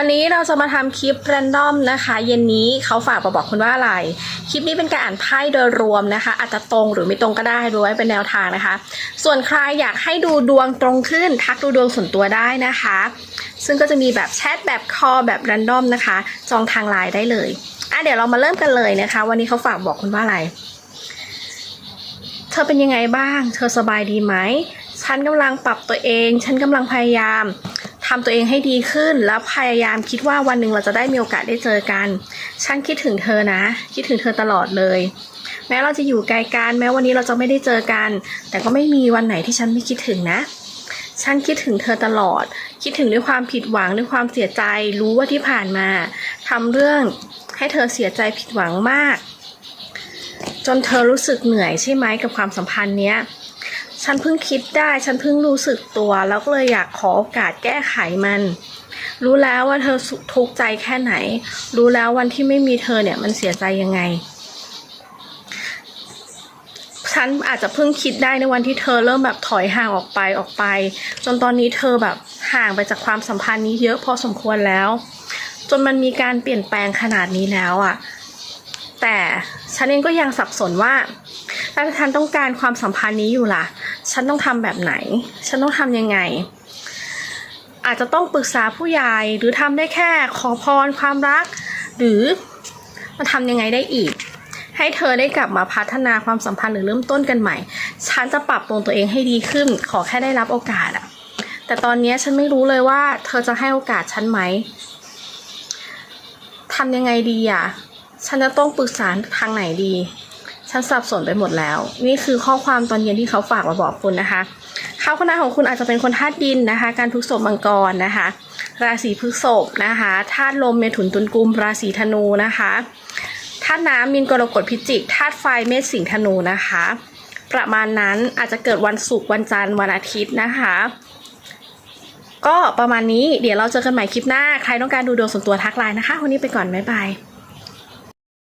วันนี้เราจะมาทำคลิปแรนดอมนะคะ เย็นนี้เขาฝากมาบอกคุณว่าอะไร คลิปนี้เป็นการอ่านไพ่โดยรวมนะคะ อาจจะตรงหรือไม่ตรงก็ได้ดูไว้เป็นแนวทางนะคะ ส่วนใครอยากให้ดูดวงตรงขึ้น ทักดูดวงส่วนตัวได้นะคะ ซึ่งก็จะมีแบบแชทแบบคอแบบแรนดอมนะคะ จองทางไลน์ได้เลยอะเดี๋ยวเรามาเริ่มกันเลยนะคะ วันนี้เขาฝากบอกคุณว่าอะไร เธอเป็นยังไงบ้าง เธอสบายดีไหมฉันกำลังปรับตัวเอง ฉันกำลังพยายาม ทำตัวเองให้ดีขึ้นแล้วพยายามคิดว่าวันหนึ่งเราจะได้มีโอกาสได้เจอกัน ฉันคิดถึงเธอนะ คิดถึงเธอตลอดเลย แม้เราจะอยู่ไกลกันแม้วันนี้เราจะไม่ได้เจอกัน แต่ก็ไม่มีวันไหนที่ฉันไม่คิดถึงนะ ฉันคิดถึงเธอตลอด คิดถึงด้วยความผิดหวังด้วยความเสียใจ รู้ว่าที่ผ่านมาทำเรื่องให้เธอเสียใจผิดหวังมาก จนเธอรู้สึกเหนื่อยใช่ไหมกับความสัมพันธ์เนี้ย ฉันเพิ่งคิดได้ ฉันเพิ่งรู้สึกตัว แล้วก็เลยอยากขอโอกาสแก้ไขมัน รู้แล้วว่าเธอทุกข์ใจแค่ไหน รู้แล้ววันที่ไม่มีเธอเนี่ยมันเสียใจยังไง ฉันอาจจะเพิ่งคิดได้ในวันที่เธอเริ่มแบบถอยห่างออกไปออกไป จนตอนนี้เธอแบบห่างไปจากความสัมพันธ์นี้เยอะพอสมควรแล้ว จนมันมีการเปลี่ยนแปลงขนาดนี้แล้วอะ่ะแต่ฉันเองก็ยังสับสนว่าถ้าฉันต้องการความสัมพันธ์นี้อยู่ล่ะ ฉันต้องทำแบบไหน ฉันต้องทำยังไง อาจจะต้องปรึกษาผู้ใหญ่หรือทำได้แค่ขอพรความรัก หรือมาทำยังไงได้อีก ให้เธอได้กลับมาพัฒนาความสัมพันธ์หรือเริ่มต้นกันใหม่ ฉันจะปรับปรุงตัวเองให้ดีขึ้น ขอแค่ได้รับโอกาสอะแต่ตอนนี้ฉันไม่รู้เลยว่า เธอจะให้โอกาสฉันไหมทำยังไงดีอะฉันจะต้องปรึกษาทางไหนดี ฉันสับสนไปหมดแล้ว นี่คือข้อความตอนเย็นที่เขาฝากมาบอกคุณนะคะ เขาคณะของคุณอาจจะเป็นคนธาตุดินนะคะ การพฤกษบมังกรนะคะ ราศีพฤษภนะคะธาตุลมเมถุนตุลกุม ราศีธนูนะคะธาตุน้ำมินกรกฎพิจิกธาตุไฟเมษสิงห์ธนูนะคะ ประมาณนั้นอาจจะเกิดวันศุกร์วันจันทร์วันอาทิตย์นะคะ ก็ประมาณนี้เดี๋ยวเราเจอกันใหม่คลิปหน้า ใครต้องการดูดวงส่วนตัวทักไลน์นะคะ วันนี้ไปก่อนบ๊ายบาย